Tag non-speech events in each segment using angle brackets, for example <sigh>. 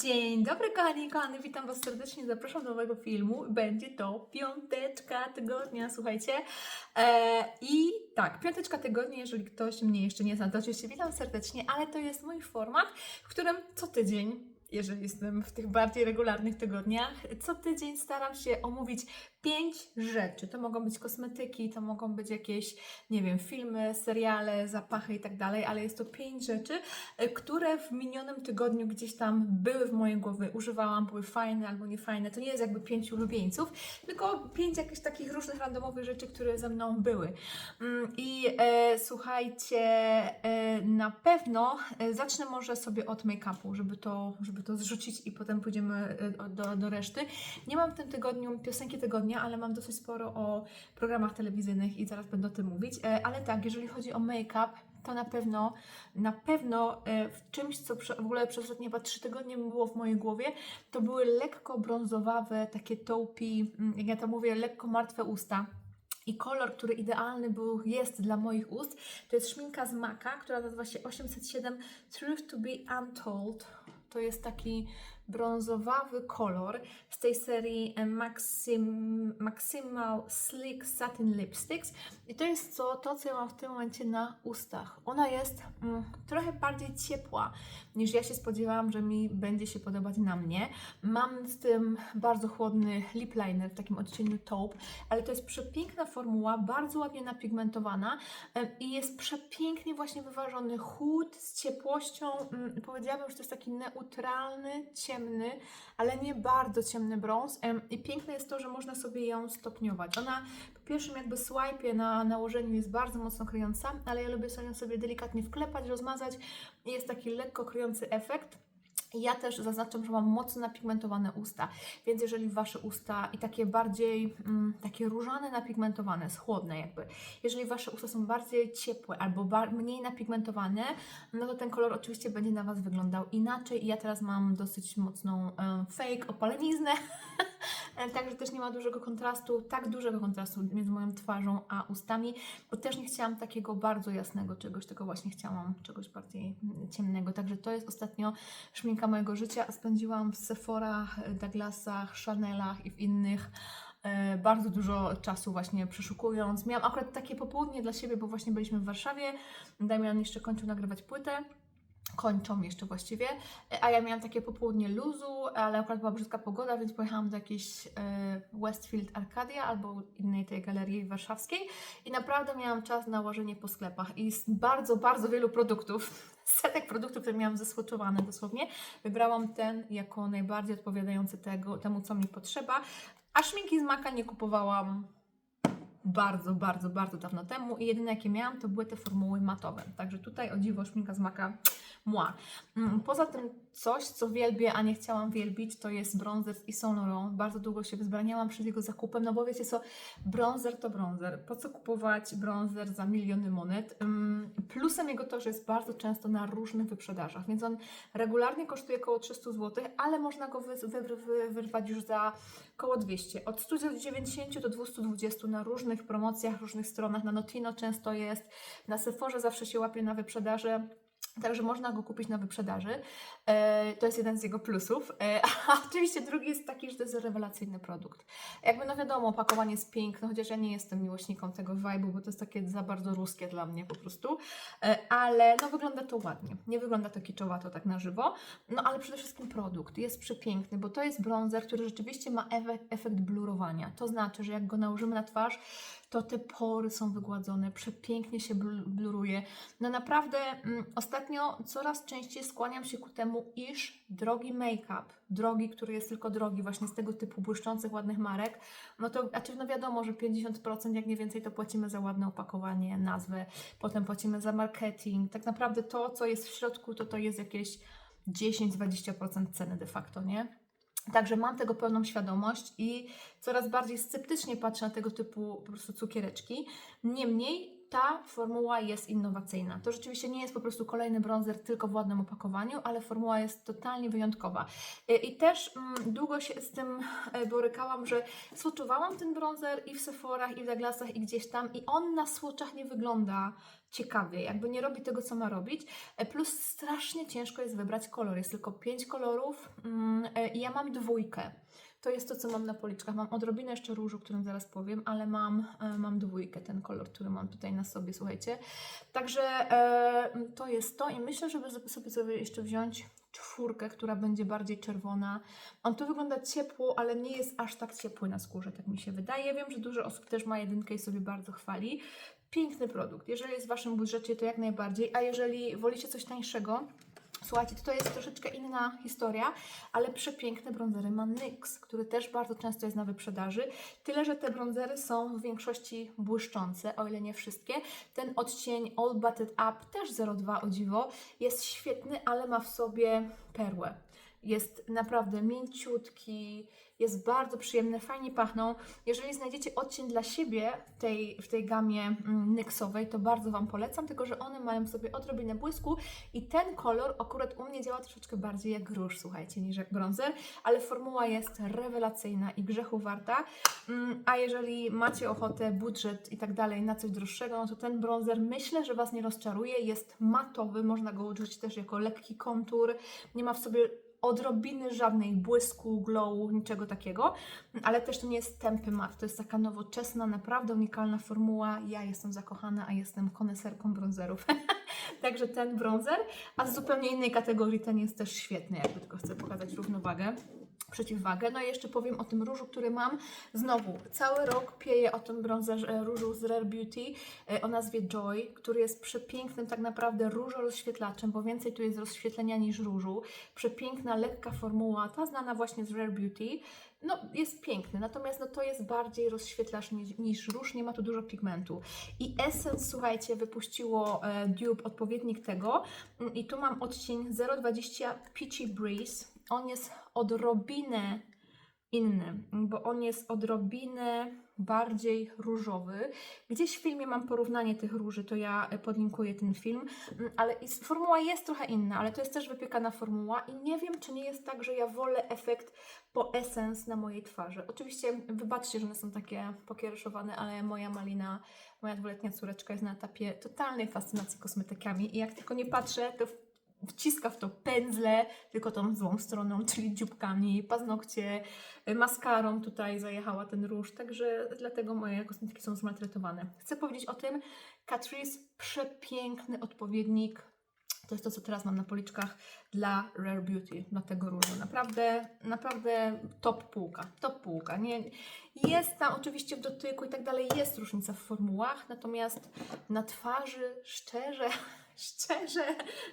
Dzień dobry kochani i kochane, witam Was serdecznie, zapraszam do nowego filmu. Będzie to piąteczka tygodnia, słuchajcie. E, I tak, piąteczka tygodnia, jeżeli ktoś mnie jeszcze nie zna, to oczywiście witam serdecznie, ale to jest mój format, w którym co tydzień, jeżeli jestem w tych bardziej regularnych tygodniach, co tydzień staram się omówić pięć rzeczy. To mogą być kosmetyki, to mogą być jakieś, nie wiem, filmy, seriale, zapachy i tak dalej, ale jest to pięć rzeczy, e, które w minionym tygodniu gdzieś tam były w mojej głowie, używałam, były fajne albo niefajne. To nie jest jakby pięć ulubieńców, tylko pięć jakichś takich różnych randomowych rzeczy, które ze mną były. Mm, I e, słuchajcie, e, na pewno e, zacznę może sobie od make-upu, żeby to, żeby to zrzucić i potem pójdziemy e, do, do reszty. Nie mam w tym tygodniu piosenki tygodnia, ale mam dosyć sporo o programach telewizyjnych i zaraz będę o tym mówić. E, Ale tak, jeżeli chodzi o make-up, to na pewno, na pewno e, w czymś, co w ogóle przez ostatnie chyba trzy tygodnie było w mojej głowie, to były lekko brązowawe, takie taupi, mm, jak ja to mówię, lekko martwe usta. I kolor, który idealny był, jest dla moich ust, to jest szminka z Maka, która nazywa się 807 Truth to be Untold. To jest taki brązowawy kolor z tej serii e, Maxim, Maximal Sleek Satin Lipsticks. I to jest co, to, co ja mam w tym momencie na ustach. Ona jest mm, trochę bardziej ciepła niż ja się spodziewałam, że mi będzie się podobać na mnie. Mam z tym bardzo chłodny lip liner w takim odcieniu taupe, ale to jest przepiękna formuła, bardzo ładnie napigmentowana em, i jest przepięknie właśnie wyważony chód z ciepłością. Mm, Powiedziałabym, że to jest taki neutralny, ciemny, ale nie bardzo ciemny brąz. I piękne jest to, że można sobie ją stopniować. Ona po pierwszym jakby swipe na nałożeniu jest bardzo mocno kryjąca, ale ja lubię ją sobie delikatnie wklepać, rozmazać i jest taki lekko kryjący efekt. Ja też zaznaczam, że mam mocno napigmentowane usta, więc jeżeli Wasze usta i takie bardziej, mm, takie różane napigmentowane, schłodne jakby, jeżeli Wasze usta są bardziej ciepłe albo bar- mniej napigmentowane, no to ten kolor oczywiście będzie na Was wyglądał inaczej. I ja teraz mam dosyć mocną fake opaleniznę, <laughs> Także też nie ma dużego kontrastu, tak dużego kontrastu między moją twarzą a ustami, bo też nie chciałam takiego bardzo jasnego czegoś, tylko właśnie chciałam czegoś bardziej mm, ciemnego. Także to jest ostatnio szminka mojego życia. Spędziłam w Sephorach, Douglasach, Chanelach i w innych e, bardzo dużo czasu właśnie przeszukując. Miałam akurat takie popołudnie dla siebie, bo właśnie byliśmy w Warszawie. Damian jeszcze kończył nagrywać płytę kończą jeszcze właściwie, a ja miałam takie popołudnie luzu, ale akurat była brzydka pogoda, więc pojechałam do jakiejś e, Westfield Arcadia albo innej tej galerii warszawskiej i naprawdę miałam czas na łożenie po sklepach i z bardzo, bardzo wielu produktów, <laughs> setek produktów, które miałam zesłoczowane dosłownie, wybrałam ten jako najbardziej odpowiadający tego, temu, co mi potrzeba, a szminki z Maka nie kupowałam bardzo, bardzo, bardzo dawno temu i jedyne jakie miałam to były te formuły matowe. Także tutaj o dziwo szminka z Maka Moi. Mm, Poza tym coś, co wielbię, a nie chciałam wielbić, to jest bronzer z Yves Saint Laurent. Bardzo długo się wzbraniałam przed jego zakupem, no bo wiecie co, bronzer to bronzer. Po co kupować bronzer za miliony monet? Plusem jego to, że jest bardzo często na różnych wyprzedażach, więc on regularnie kosztuje około 300 zł, ale można go wy, wy, wy, wyrwać już za około 200. Od 190 do 220 na różnych promocjach, różnych stronach. Na Notino często jest, na Sephorze zawsze się łapie na wyprzedaży. Także można go kupić na wyprzedaży. E, to jest jeden z jego plusów. E, <laughs> a oczywiście drugi jest taki, że to jest rewelacyjny produkt. Jakby no wiadomo, opakowanie jest piękne, chociaż ja nie jestem miłośnikiem tego vibe'u, bo to jest takie za bardzo ruskie dla mnie po prostu. E, ale no wygląda to ładnie. Nie wygląda to kiczowato tak na żywo. No ale przede wszystkim produkt jest przepiękny, bo to jest bronzer, który rzeczywiście ma efekt, efekt blurowania. To znaczy, że jak go nałożymy na twarz, to te pory są wygładzone, przepięknie się bl- bluruje. No naprawdę mm, ostatnio coraz częściej skłaniam się ku temu, iż drogi make-up, drogi, który jest tylko drogi, właśnie z tego typu błyszczących, ładnych marek, no to znaczy no wiadomo, że 50% jak nie więcej to płacimy za ładne opakowanie, nazwę, potem płacimy za marketing. Tak naprawdę to, co jest w środku, to to jest jakieś 10-20% ceny de facto, nie? Także mam tego pełną świadomość i coraz bardziej sceptycznie patrzę na tego typu po prostu cukiereczki. Niemniej ta formuła jest innowacyjna. To rzeczywiście nie jest po prostu kolejny bronzer tylko w ładnym opakowaniu, ale formuła jest totalnie wyjątkowa. Y, I też mm, długo się z tym e, borykałam, że swatchowałam ten bronzer i w Sephorach, i w Douglasach, i gdzieś tam i on na swatchach nie wygląda ciekawie, jakby nie robi tego, co ma robić. E, Plus strasznie ciężko jest wybrać kolor. Jest tylko pięć kolorów mm, e, i ja mam dwójkę. To jest to, co mam na policzkach. Mam odrobinę jeszcze różu, o którym zaraz powiem, ale mam, e, mam dwójkę, ten kolor, który mam tutaj na sobie, słuchajcie. Także to jest to i myślę, żeby sobie, sobie jeszcze wziąć czwórkę, która będzie bardziej czerwona. On tu wygląda ciepło, ale nie jest aż tak ciepły na skórze, tak mi się wydaje. Wiem, że dużo osób też ma jedynkę i sobie bardzo chwali. Piękny produkt. Jeżeli jest w Waszym budżecie, to jak najbardziej, a jeżeli wolicie coś tańszego, Słuchajcie, to jest troszeczkę inna historia, ale przepiękne bronzery ma NYX, który też bardzo często jest na wyprzedaży. Tyle, że te bronzery są w większości błyszczące, o ile nie wszystkie. Ten odcień All Butted Up, też 02 o dziwo, jest świetny, ale ma w sobie perłę. Jest naprawdę mięciutki, jest bardzo przyjemny, fajnie pachną. Jeżeli znajdziecie odcień dla siebie w tej, w tej gamie mm, NYXowej, to bardzo Wam polecam, tylko że one mają w sobie odrobinę błysku i ten kolor akurat u mnie działa troszeczkę bardziej jak róż, słuchajcie, niż jak bronzer, ale formuła jest rewelacyjna i grzechu warta. Mm, A jeżeli macie ochotę, budżet i tak dalej na coś droższego, no to ten bronzer myślę, że Was nie rozczaruje. Jest matowy, można go użyć też jako lekki kontur, nie ma w sobie odrobiny żadnej błysku, glowu, niczego takiego, ale też to nie jest tępy mat, to jest taka nowoczesna, naprawdę unikalna formuła. Ja jestem zakochana, a jestem koneserką bronzerów. <laughs> Także ten bronzer, a z zupełnie innej kategorii ten jest też świetny, jakby tylko chcę pokazać równowagę przeciwwagę. No i jeszcze powiem o tym różu, który mam. Znowu, cały rok pieję o tym bronzerze różu z Rare Beauty e, o nazwie Joy, który jest przepięknym tak naprawdę różorozświetlaczem, bo więcej tu jest rozświetlenia niż różu. Przepiękna, lekka formuła, ta znana właśnie z Rare Beauty. No, jest piękny, natomiast no, to jest bardziej rozświetlacz niż, niż róż, nie ma tu dużo pigmentu. I Essence, słuchajcie, wypuściło e, dupe, odpowiednik tego Mm, i tu mam odcień 020 Peachy Breeze. On jest odrobinę inny, bo on jest odrobinę bardziej różowy. Gdzieś w filmie mam porównanie tych róży, to ja e, podlinkuję ten film, Mm, ale formuła jest trochę inna, ale to jest też wypiekana formuła i nie wiem, czy nie jest tak, że ja wolę efekt po Essence na mojej twarzy. Oczywiście wybaczcie, że one są takie pokiereszowane, ale moja malina, moja dwuletnia córeczka jest na etapie totalnej fascynacji kosmetykami i jak tylko nie patrzę, to wciska w to pędzle, tylko tą złą stroną, czyli dzióbkami, paznokcie, y, maskarą tutaj zajechała ten róż, także dlatego moje kosmetyki są zmaltretowane. Chcę powiedzieć o tym, Catrice, przepiękny odpowiednik, to jest to, co teraz mam na policzkach dla Rare Beauty, dla tego różu. Naprawdę, naprawdę top półka, top półka. Nie, jest tam oczywiście w dotyku i tak dalej, jest różnica w formułach, natomiast na twarzy, szczerze, szczerze,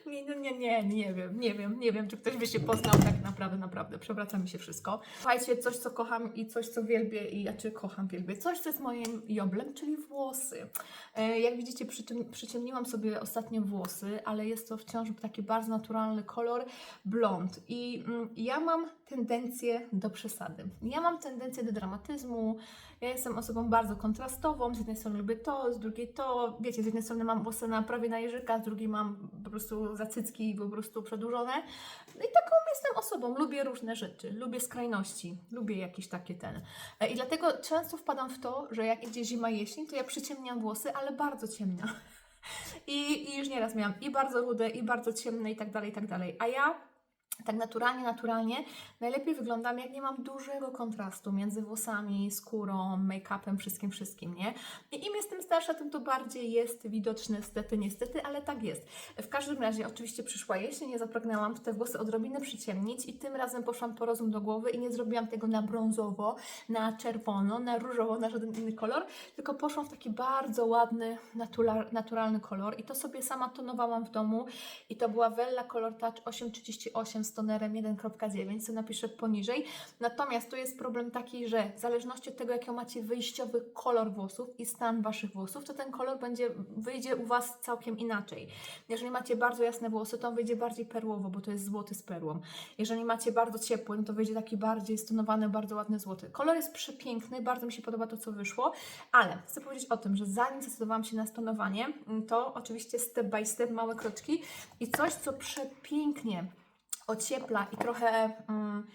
nie, nie, nie, nie, wiem, nie wiem, nie wiem, czy ktoś by się poznał tak naprawdę, naprawdę, przewraca mi się wszystko. Słuchajcie, coś, co kocham i coś, co wielbię i, a czy kocham, wielbię, coś, co jest moim joblem, czyli włosy. E, Jak widzicie, przyciem- przyciemniłam sobie ostatnio włosy, ale jest to wciąż taki bardzo naturalny kolor, blond. I mm, ja mam tendencję do przesady. Ja mam tendencję do dramatyzmu. Ja jestem osobą bardzo kontrastową. Z jednej strony lubię to, z drugiej to. Wiecie, z jednej strony mam włosy na prawie na jeżyka, z drugiej mam po prostu zacycki po prostu przedłużone. No i taką jestem osobą. Lubię różne rzeczy. Lubię skrajności. Lubię jakieś takie ten. E, I dlatego często wpadam w to, że jak idzie zima, jesień, to ja przyciemniam włosy, ale bardzo ciemno. <laughs> I, I już nieraz miałam i bardzo rude, i bardzo ciemne, i tak dalej, i tak dalej. A ja tak naturalnie, naturalnie najlepiej wyglądam, jak nie mam dużego kontrastu między włosami, skórą, make-upem, wszystkim, wszystkim, nie? I im jestem starsza, tym to bardziej jest widoczne, niestety, niestety, ale tak jest. W każdym razie, oczywiście przyszła jesień, ja zapragnęłam te włosy odrobinę przyciemnić i tym razem poszłam po rozum do głowy i nie zrobiłam tego na brązowo, na czerwono, na różowo, na żaden inny kolor, tylko poszłam w taki bardzo ładny, natura- naturalny kolor i to sobie sama tonowałam w domu i to była Wella Color Touch 838 z tonerem 1.9, co napiszę poniżej. Natomiast tu jest problem taki, że w zależności od tego, jaki macie wyjściowy kolor włosów i stan Waszych włosów, to ten kolor będzie, wyjdzie u Was całkiem inaczej. Jeżeli macie bardzo jasne włosy, to on wyjdzie bardziej perłowo, bo to jest złoty z perłą. Jeżeli macie bardzo ciepły, no to wyjdzie taki bardziej stonowany, bardzo ładny złoty. Kolor jest przepiękny, bardzo mi się podoba to, co wyszło, ale chcę powiedzieć o tym, że zanim zdecydowałam się na stonowanie, to oczywiście step by step, małe kroczki i coś, co przepięknie ociepla i trochę mm,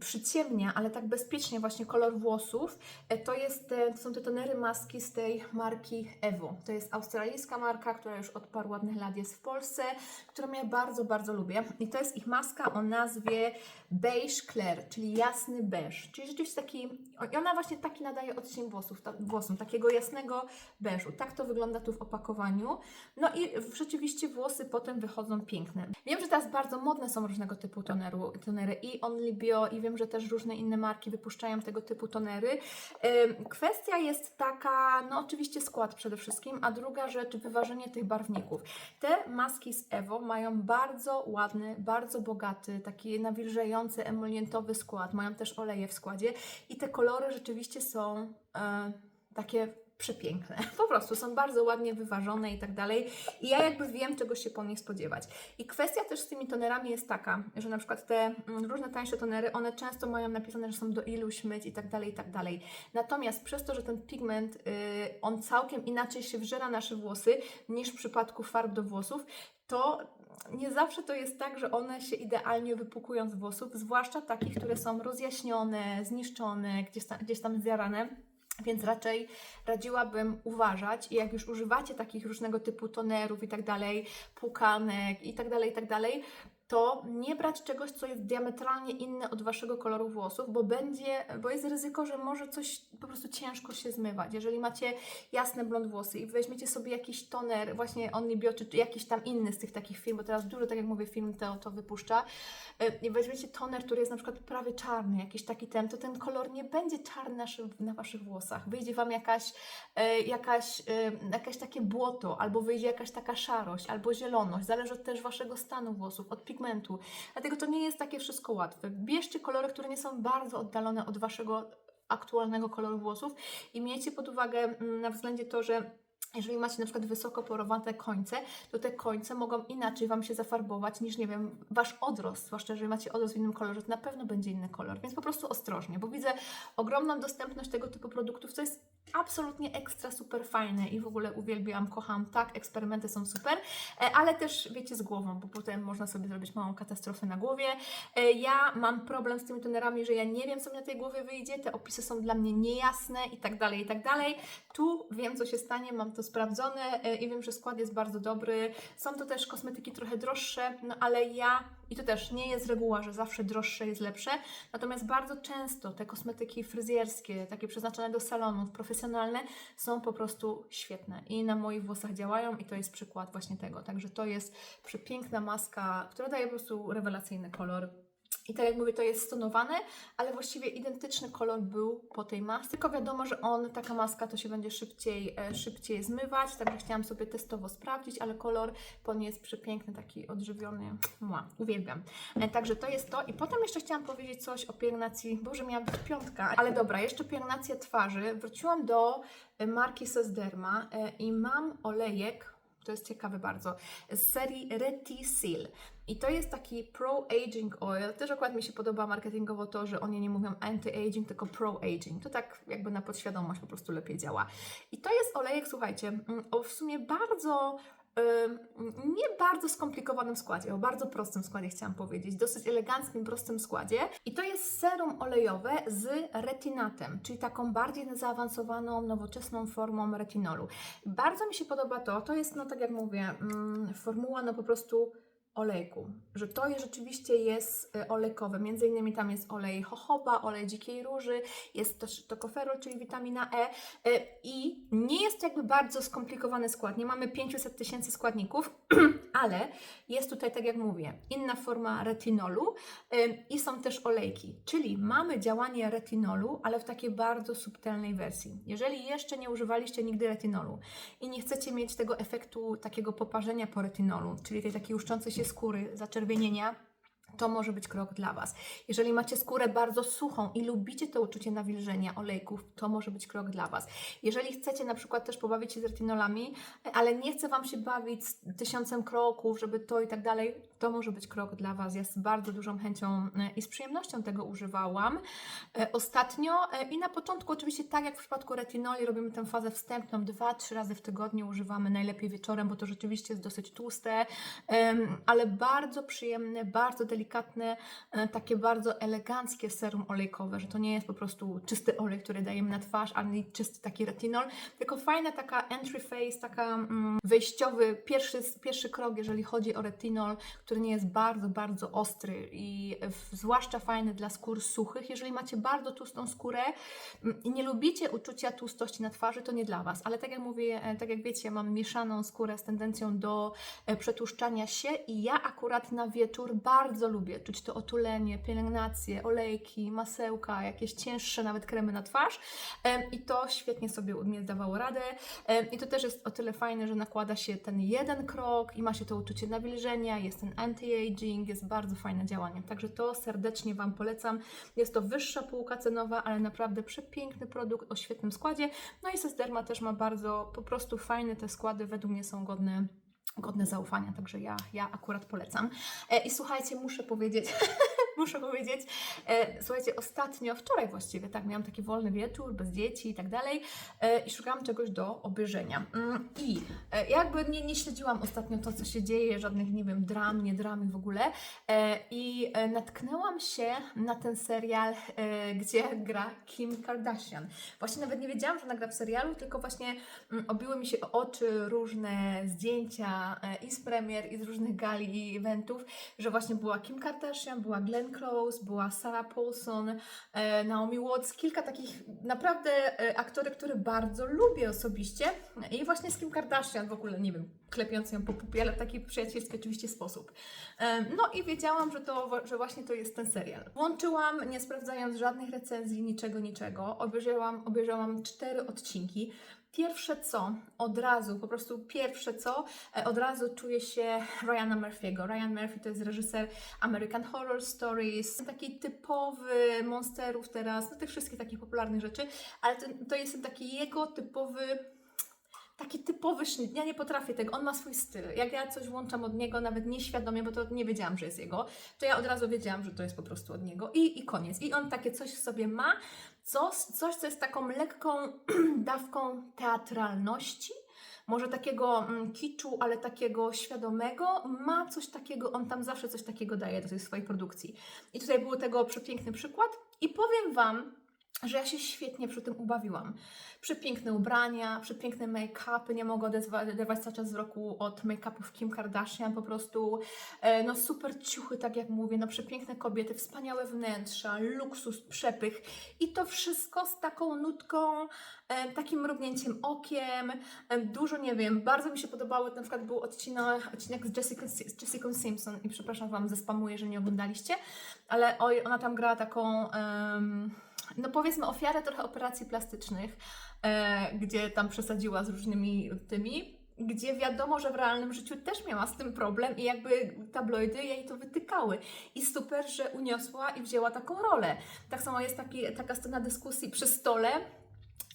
przyciemnia, ale tak bezpiecznie właśnie kolor włosów, e, to, jest, e, to są te tonery maski z tej marki Evo. To jest australijska marka, która już od paru ładnych lat jest w Polsce, którą ja bardzo, bardzo lubię. I to jest ich maska o nazwie Beige Clair, czyli jasny beż. Czyli rzeczywiście taki, i ona właśnie taki nadaje odcień włosów, ta, włosom, takiego jasnego beżu. Tak to wygląda tu w opakowaniu. No i rzeczywiście włosy potem wychodzą piękne. Wiem, że teraz bardzo modne są różnego typu toneru, tonery i Only Bio i wiem, że też różne inne marki wypuszczają tego typu tonery. Kwestia jest taka, no oczywiście skład przede wszystkim, a druga rzecz wyważenie tych barwników. Te maski z Evo mają bardzo ładny, bardzo bogaty, taki nawilżający, emolientowy skład. Mają też oleje w składzie i te kolory rzeczywiście są e, takie przepiękne. <laughs> Po prostu są bardzo ładnie wyważone i tak dalej. I ja jakby wiem, czego się po nich spodziewać. I kwestia też z tymi tonerami jest taka, że na przykład te mm, różne tańsze tonery, one często mają napisane, że są do iluś myć i tak dalej, i tak dalej. Natomiast przez to, że ten pigment, y, on całkiem inaczej się wżera nasze włosy niż w przypadku farb do włosów, to nie zawsze to jest tak, że one się idealnie wypukują z włosów, zwłaszcza takich, które są rozjaśnione, zniszczone, gdzieś tam, gdzieś tam zjarane. Więc raczej radziłabym uważać i jak już używacie takich różnego typu tonerów i tak dalej, pukanek i tak dalej, i tak dalej, to nie brać czegoś, co jest diametralnie inne od waszego koloru włosów, bo będzie, bo jest ryzyko, że może coś po prostu ciężko się zmywać. Jeżeli macie jasne blond włosy i weźmiecie sobie jakiś toner, właśnie Only Bio, czy, jakiś tam inny z tych takich firm, bo teraz dużo, tak jak mówię, firm to, to wypuszcza, y, i weźmiecie toner, który jest na przykład prawie czarny, jakiś taki ten, to ten kolor nie będzie czarny na, na waszych włosach. Wyjdzie wam jakaś, e, jakaś, e, jakieś takie błoto, albo wyjdzie jakaś taka szarość, albo zieloność. Zależy od też waszego stanu włosów, od pigmentu. Dlatego to nie jest takie wszystko łatwe. Bierzcie kolory, które nie są bardzo oddalone od waszego aktualnego koloru włosów i miejcie pod uwagę mm, na względzie to, że jeżeli macie na przykład wysoko porowate końce, to te końce mogą inaczej Wam się zafarbować niż, nie wiem, Wasz odrost, zwłaszcza jeżeli macie odrost w innym kolorze, to na pewno będzie inny kolor, więc po prostu ostrożnie, bo widzę ogromną dostępność tego typu produktów, co jest absolutnie ekstra super fajne i w ogóle uwielbiam, kocham, tak, eksperymenty są super, e, ale też wiecie z głową, bo potem można sobie zrobić małą katastrofę na głowie. E, Ja mam problem z tymi tonerami, że ja nie wiem, co mi na tej głowie wyjdzie, te opisy są dla mnie niejasne i tak dalej, i tak dalej. Tu wiem, co się stanie, mam to sprawdzone e, i wiem, że skład jest bardzo dobry. Są to też kosmetyki trochę droższe, no ale ja, i to też nie jest reguła, że zawsze droższe jest lepsze, natomiast bardzo często te kosmetyki fryzjerskie, takie przeznaczone do salonów, profesjonalne, są po prostu świetne i na moich włosach działają i to jest przykład właśnie tego. Także to jest przepiękna maska, która daje po prostu rewelacyjny kolor. I tak jak mówię, to jest stonowane, ale właściwie identyczny kolor był po tej masce. Tylko wiadomo, że on, taka maska, to się będzie szybciej, e, szybciej zmywać, także chciałam sobie testowo sprawdzić, ale kolor po niej jest przepiękny, taki odżywiony. Mua, uwielbiam. E, Także to jest to. I potem jeszcze chciałam powiedzieć coś o pielęgnacji. Boże, miała być piątka. Ale dobra, jeszcze pielęgnacja twarzy. Wróciłam do e, marki Sesderma e, i mam olejek, to jest ciekawe bardzo, z serii Retisil. I to jest taki pro-aging oil. Też akurat mi się podoba marketingowo to, że oni nie mówią anti-aging, tylko pro-aging. To tak jakby na podświadomość po prostu lepiej działa. I to jest olejek, słuchajcie, mm, o w sumie bardzo nie bardzo skomplikowanym składzie, o bardzo prostym składzie chciałam powiedzieć, dosyć eleganckim, prostym składzie. I to jest serum olejowe z retinatem, czyli taką bardziej zaawansowaną, nowoczesną formą retinolu. Bardzo mi się podoba to, to jest, no tak jak mówię, mm, formuła no po prostu olejku, że to rzeczywiście jest y, olejkowe. Między innymi tam jest olej jojoba, olej dzikiej róży, jest też tokoferol, czyli witamina E y, i nie jest jakby bardzo skomplikowany skład. Nie mamy 500 tysięcy składników, <clears throat> ale jest tutaj, tak jak mówię, inna forma retinolu y, i są też olejki, czyli mamy działanie retinolu, ale w takiej bardzo subtelnej wersji. Jeżeli jeszcze nie używaliście nigdy retinolu i nie chcecie mieć tego efektu takiego poparzenia po retinolu, czyli tej takiej się skóry, zaczerwienienia, to może być krok dla Was. Jeżeli macie skórę bardzo suchą i lubicie to uczucie nawilżenia olejków, to może być krok dla Was. Jeżeli chcecie na przykład też pobawić się z retinolami, ale nie chce Wam się bawić z tysiącem kroków, żeby to i tak dalej, to może być krok dla Was. Ja z bardzo dużą chęcią e, i z przyjemnością tego używałam e, ostatnio e, i na początku oczywiście tak jak w przypadku retinoli robimy tę fazę wstępną, dwa, trzy razy w tygodniu używamy, najlepiej wieczorem, bo to rzeczywiście jest dosyć tłuste, ale bardzo przyjemne, bardzo delikatne, e, takie bardzo eleganckie serum olejkowe, że to nie jest po prostu czysty olej, który dajemy na twarz, ani czysty taki retinol, tylko fajna taka entry phase, taka mm, wejściowy, pierwszy, pierwszy krok, jeżeli chodzi o retinol, który nie jest bardzo, bardzo ostry i zwłaszcza fajny dla skór suchych. Jeżeli macie bardzo tłustą skórę mm, i nie lubicie uczucia tłustości na twarzy, to nie dla Was. Ale tak jak mówię, e, tak jak wiecie, mam mieszaną skórę z tendencją do e, przetłuszczania się i ja akurat na wieczór bardzo lubię czuć to otulenie, pielęgnację, olejki, masełka, jakieś cięższe nawet kremy na twarz i to świetnie sobie u mnie dawało radę i to też jest o tyle fajne, że nakłada się ten jeden krok i ma się to uczucie nawilżenia, jest ten anti-aging, jest bardzo fajne działanie, także to serdecznie Wam polecam. Jest to wyższa półka cenowa, ale naprawdę przepiękny produkt o świetnym składzie. No i Sesderma też ma bardzo po prostu fajne te składy, według mnie są godne godne zaufania, także ja, ja akurat polecam. E, I słuchajcie, muszę powiedzieć, <laughs> muszę powiedzieć, e, słuchajcie, ostatnio, wczoraj właściwie, tak, miałam taki wolny wieczór, bez dzieci i tak dalej e, i szukałam czegoś do obejrzenia. Mm, I jakby nie, nie śledziłam ostatnio to, co się dzieje, żadnych, nie wiem, dram, nie dram i w ogóle i natknęłam się na ten serial, gdzie gra Kim Kardashian. Właśnie nawet nie wiedziałam, że ona gra w serialu, tylko właśnie mm, obiły mi się oczy różne zdjęcia e, i z premier, i z różnych gali i eventów, że właśnie była Kim Kardashian, była Glenn Close, była Sarah Paulson, e, Naomi Watts, kilka takich naprawdę e, aktorek, które bardzo lubię osobiście. I właśnie z Kim Kardashian w ogóle, nie wiem, klepiąc ją po pupie, ale w taki przyjacielski oczywiście sposób. No i wiedziałam, że, to, że właśnie to jest ten serial. Włączyłam, nie sprawdzając żadnych recenzji, niczego, niczego. Obejrzałam, obejrzałam cztery odcinki. Pierwsze co, od razu, po prostu pierwsze co, e, od razu czuję się Ryana Murphy'ego. Ryan Murphy to jest reżyser American Horror Stories, taki typowy monsterów teraz, no tych wszystkich takich popularnych rzeczy, ale to, to jest taki jego typowy taki typowy sznyt. Ja nie potrafię tego. On ma swój styl. Jak ja coś włączam od niego, nawet nieświadomie, bo to nie wiedziałam, że jest jego, to ja od razu wiedziałam, że to jest po prostu od niego. I, i koniec. I on takie coś w sobie ma, coś, coś co jest taką lekką <clears throat> dawką teatralności. Może takiego mm, kiczu, ale takiego świadomego, ma coś takiego, on tam zawsze coś takiego daje do tej swojej produkcji. I tutaj był tego przepiękny przykład. I powiem Wam, że ja się świetnie przy tym ubawiłam. Przepiękne ubrania, przepiękne make-upy, nie mogę odezwa- oderwać cały czas wzroku od make-upów Kim Kardashian, po prostu e, no super ciuchy, tak jak mówię, no przepiękne kobiety, wspaniałe wnętrza, luksus, przepych i to wszystko z taką nutką, e, takim mrugnięciem okiem, e, dużo, nie wiem, bardzo mi się podobały, na przykład był odcinek, odcinek z Jessica, z Jessica Simpson i przepraszam Wam, zespamuję, że nie oglądaliście, ale oj, ona tam grała taką... em, no powiedzmy ofiarę trochę operacji plastycznych, e, gdzie tam przesadziła z różnymi tymi, gdzie wiadomo, że w realnym życiu też miała z tym problem i jakby tabloidy jej to wytykały. I super, że uniosła i wzięła taką rolę. Tak samo jest taki, taka scena dyskusji przy stole,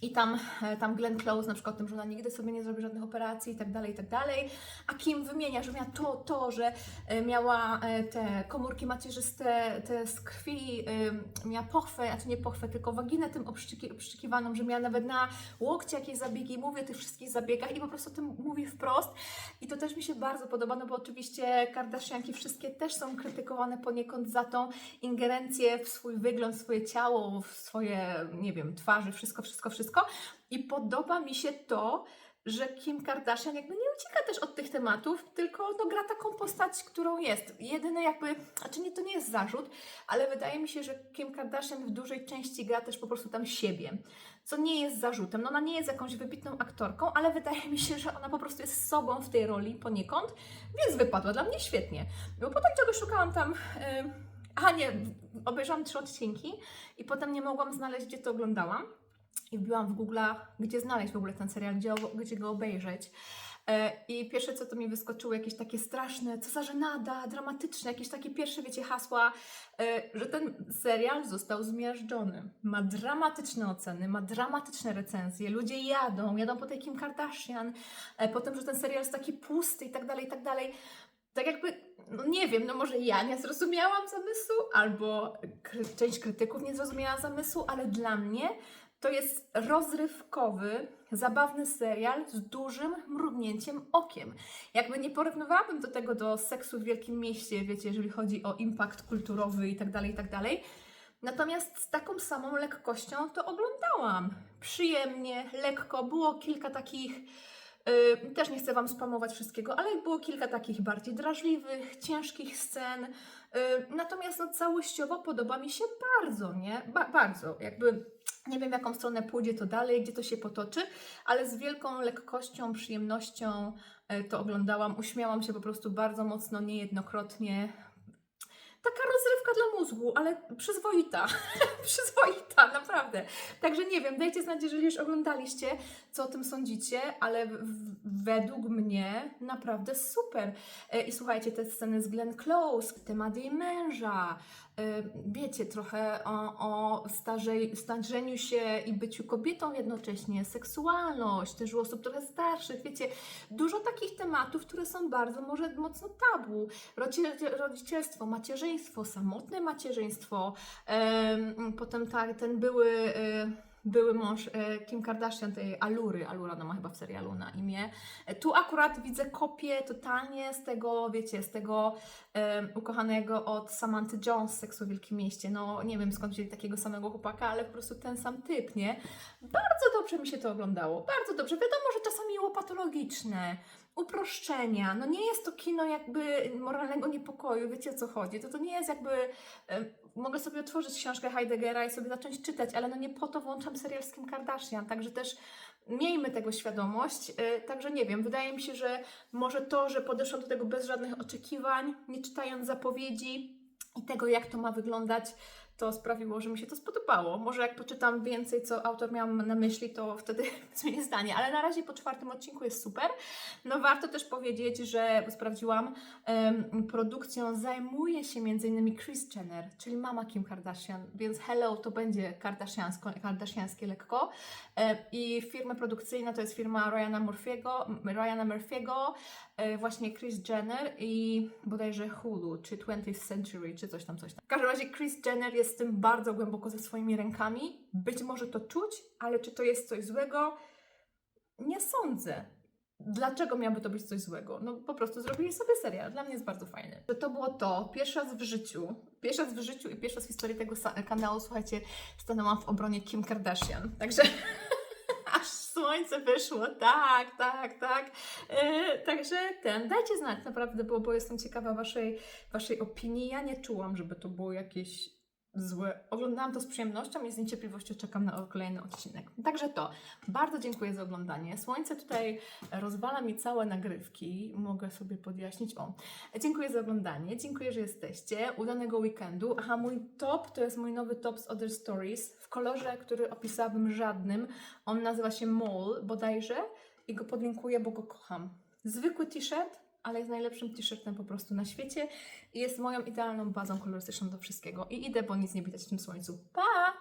i tam, e, tam Glenn Close na przykład o tym, że ona nigdy sobie nie zrobi żadnych operacji i tak dalej, i tak dalej. A Kim wymienia, że miała to, to, że e, miała e, te komórki macierzyste, te z krwi, miała pochwę, a czy nie pochwę, tylko waginę tym obszczyki, obszczykiwaną, że miała nawet na łokcie jakieś zabiegi, mówię o tych wszystkich zabiegach i po prostu o tym mówi wprost. I to też mi się bardzo podoba, no bo oczywiście Kardashianki wszystkie też są krytykowane poniekąd za tą ingerencję w swój wygląd, swoje ciało, w swoje, nie wiem, twarzy, wszystko, wszystko, wszystko. I podoba mi się to, że Kim Kardashian jakby nie ucieka też od tych tematów, tylko no, gra taką postać, którą jest. Jedyny jakby, znaczy nie, to nie jest zarzut, ale wydaje mi się, że Kim Kardashian w dużej części gra też po prostu tam siebie, co nie jest zarzutem. No ona nie jest jakąś wybitną aktorką, ale wydaje mi się, że ona po prostu jest sobą w tej roli poniekąd, więc wypadła dla mnie świetnie. Bo potem czegoś szukałam tam... Yy, a nie, obejrzałam trzy odcinki i potem nie mogłam znaleźć, gdzie to oglądałam i wbiłam w Google'a, gdzie znaleźć w ogóle ten serial, gdzie, gdzie go obejrzeć. E, I pierwsze, co to mi wyskoczyło, jakieś takie straszne, co za żenada, dramatyczne, jakieś takie pierwsze, wiecie, hasła, e, że ten serial został zmiażdżony. Ma dramatyczne oceny, ma dramatyczne recenzje, ludzie jadą, jadą po tej Kim Kardashian, e, potem, że ten serial jest taki pusty i tak dalej, i tak dalej. Tak jakby, no nie wiem, no może ja nie zrozumiałam zamysłu, albo część krytyków nie zrozumiała zamysłu, ale dla mnie to jest rozrywkowy, zabawny serial z dużym mrugnięciem okiem. Jakby nie porównywałabym do tego do seksu w wielkim mieście, wiecie, jeżeli chodzi o impact kulturowy i tak dalej, i tak. Natomiast z taką samą lekkością to oglądałam. Przyjemnie, lekko. Było kilka takich, y, też nie chcę Wam spamować wszystkiego, ale było kilka takich bardziej drażliwych, ciężkich scen. Y, natomiast no, całościowo podoba mi się bardzo, nie? Ba- bardzo. Jakby nie wiem, jaką stronę pójdzie to dalej, gdzie to się potoczy, ale z wielką lekkością, przyjemnością e, to oglądałam. Uśmiałam się po prostu bardzo mocno, niejednokrotnie. Taka rozrywka dla mózgu, ale przyzwoita. <laughs> przyzwoita, naprawdę. Także nie wiem, dajcie znać, jeżeli już oglądaliście, co o tym sądzicie, ale według mnie naprawdę super. E, I słuchajcie, te sceny z Glenn Close, temat jej męża, wiecie, trochę o, o starzej, starzeniu się i byciu kobietą jednocześnie, seksualność, też u osób trochę starszych, wiecie, dużo takich tematów, które są bardzo może mocno tabu. Rodzicielstwo, macierzyństwo, samotne macierzyństwo, em, potem tak, ten były... były mąż e, Kim Kardashian, tej Alury, Alura ona ma chyba w serialu na imię. E, Tu akurat widzę kopię totalnie z tego, wiecie, z tego em, ukochanego od Samantha Jones z Seksu w Wielkim Mieście. No nie wiem skąd wzięli takiego samego chłopaka, ale po prostu ten sam typ, nie? Bardzo dobrze mi się to oglądało, bardzo dobrze. Wiadomo, że czasami było patologiczne, uproszczenia. No nie jest to kino jakby moralnego niepokoju, wiecie o co chodzi. To to nie jest jakby... Mogę sobie otworzyć książkę Heideggera i sobie zacząć czytać, ale no nie po to włączam serial z Kim Kardashian, także też miejmy tego świadomość. Yy, Także nie wiem, wydaje mi się, że może to, że podeszłam do tego bez żadnych oczekiwań, nie czytając zapowiedzi i tego, jak to ma wyglądać, to sprawiło, że mi się to spodobało. Może jak poczytam więcej, co autor miał na myśli, to wtedy <laughs> zmienię zdanie, ale na razie po czwartym odcinku jest super. No warto też powiedzieć, że sprawdziłam, produkcją zajmuje się m.in. Kris Jenner, czyli mama Kim Kardashian, więc hello, to będzie kardashiansko, kardashianskie lekko. E, I firma produkcyjna to jest firma Ryana Murphy'ego, Ryana Murphy'ego, e, właśnie Kris Jenner i bodajże Hulu, czy 20th Century, czy coś tam, coś tam. W każdym razie Kris Jenner jest tym bardzo głęboko ze swoimi rękami. Być może to czuć, ale czy to jest coś złego? Nie sądzę. Dlaczego miałoby to być coś złego? No po prostu zrobili sobie serial. Dla mnie jest bardzo fajny. To, było to. Pierwszy raz w życiu. Pierwszy raz w życiu i pierwszy raz w historii tego kanału, słuchajcie, stanęłam w obronie Kim Kardashian. Także <laughs> aż słońce wyszło. Tak, tak, tak. E, także ten, dajcie znać naprawdę, bo, bo jestem ciekawa waszej, waszej opinii. Ja nie czułam, żeby to było jakieś złe. Oglądałam to z przyjemnością i z niecierpliwością czekam na kolejny odcinek. Także to. Bardzo dziękuję za oglądanie. Słońce tutaj rozwala mi całe nagrywki. Mogę sobie podjaśnić. O, dziękuję za oglądanie. Dziękuję, że jesteście. Udanego weekendu. Aha, mój top to jest mój nowy top z Other Stories w kolorze, który opisałabym żadnym. On nazywa się Mall bodajże i go podlinkuję, bo go kocham. Zwykły t-shirt, ale jest najlepszym t-shirtem po prostu na świecie i jest moją idealną bazą kolorystyczną do wszystkiego. I idę, bo nic nie widać w tym słońcu. Pa!